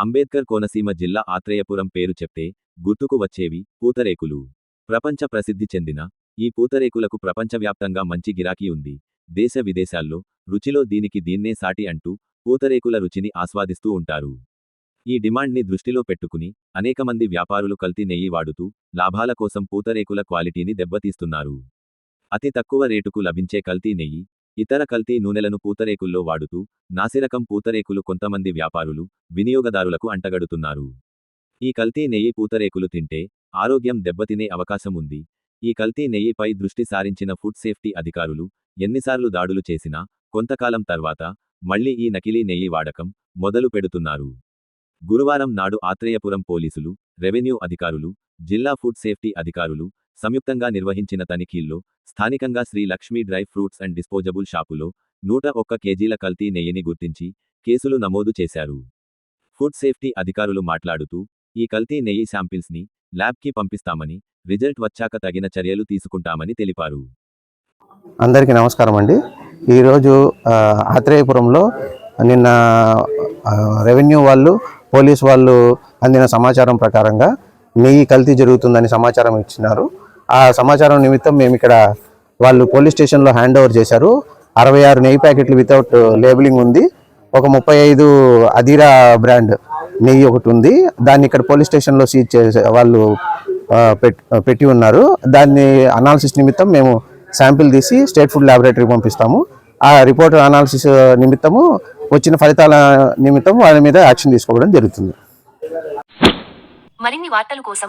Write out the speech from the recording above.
అంబేద్కర్ కోనసీమ జిల్లా ఆత్రేయపురం పేరు చెప్తే గుర్తుకు వచ్చేవి పూతరేకులు. ప్రపంచ ప్రసిద్ధి చెందిన ఈ పూతరేకులకు ప్రపంచవ్యాప్తంగా మంచి గిరాకీ ఉంది. దేశ విదేశాల్లో రుచిలో దీనికి దీన్నే సాటి అంటూ పూతరేకుల రుచిని ఆస్వాదిస్తూ ఉంటారు. ఈ డిమాండ్ని దృష్టిలో పెట్టుకుని అనేకమంది వ్యాపారులు కల్తీ నెయ్యి వాడుతూ లాభాల కోసం పూతరేకుల క్వాలిటీని దెబ్బతీస్తున్నారు. అతి తక్కువ రేటుకు లభించే కల్తీ నెయ్యి ఇతర కల్తీ నూనెలను పూతరేకుల్లో వాడుతూ నాసిరకం పూతరేకులు కొంతమంది వ్యాపారులు వినియోగదారులకు అంటగడుతున్నారు. ఈ కల్తీ నెయ్యి పూతరేకులు తింటే ఆరోగ్యం దెబ్బతినే అవకాశం ఉంది. ఈ కల్తీ నెయ్యిపై దృష్టి సారించిన ఫుడ్ సేఫ్టీ అధికారులు ఎన్నిసార్లు దాడులు చేసినా కొంతకాలం తర్వాత మళ్ళీ ఈ నకిలీ నెయ్యి వాడకం మొదలు పెడుతున్నారు. గురువారం నాడు ఆత్రేయపురం పోలీసులు రెవెన్యూ అధికారులు జిల్లా ఫుడ్ సేఫ్టీ అధికారులు సంయుక్తంగా నిర్వహించిన తనిఖీల్లో స్థానికంగా Sri Lakshmi dry fruits and disposable షాపులో నూట ఒక్క కేజీల కల్తీ నెయ్యిని గుర్తించి కేసులు నమోదు చేశారు. ఫుడ్ సేఫ్టీ అధికారులు మాట్లాడుతూ ఈ కల్తీ నెయ్యి శాంపిల్స్ని ల్యాబ్కి పంపిస్తామని రిజల్ట్ వచ్చాక తగిన చర్యలు తీసుకుంటామని తెలిపారు. అందరికీ నమస్కారం అండి. ఈరోజు ఆత్రేయపురంలో నిన్న రెవెన్యూ వాళ్ళు పోలీస్ వాళ్ళు అందిన సమాచారం ప్రకారంగా నెయ్యి కల్తీ జరుగుతుందని సమాచారం ఇచ్చినారు. ఆ సమాచారం నిమిత్తం మేము ఇక్కడ వాళ్ళు పోలీస్ స్టేషన్లో హ్యాండ్ ఓవర్ చేశారు. అరవై ఆరు నెయ్యి ప్యాకెట్లు వితౌట్ లేబులింగ్ ఉంది. ఒక ముప్పై ఐదు అదీరా బ్రాండ్ నెయ్యి ఒకటి ఉంది. దాన్ని ఇక్కడ పోలీస్ స్టేషన్లో సీజ్ చేసే వాళ్ళు పెట్- పెట్టి ఉన్నారు. దాన్ని అనాలిసిస్ నిమిత్తం మేము శాంపిల్ తీసి స్టేట్ ఫుడ్ ల్యాబొరేటరీకి పంపిస్తాము. ఆ రిపోర్ట్ అనాలిసిస్ నిమిత్తము వచ్చిన ఫలితాల నిమిత్తం వాళ్ళ మీద యాక్షన్ తీసుకోవడం జరుగుతుంది. మరిన్ని వార్తల కోసం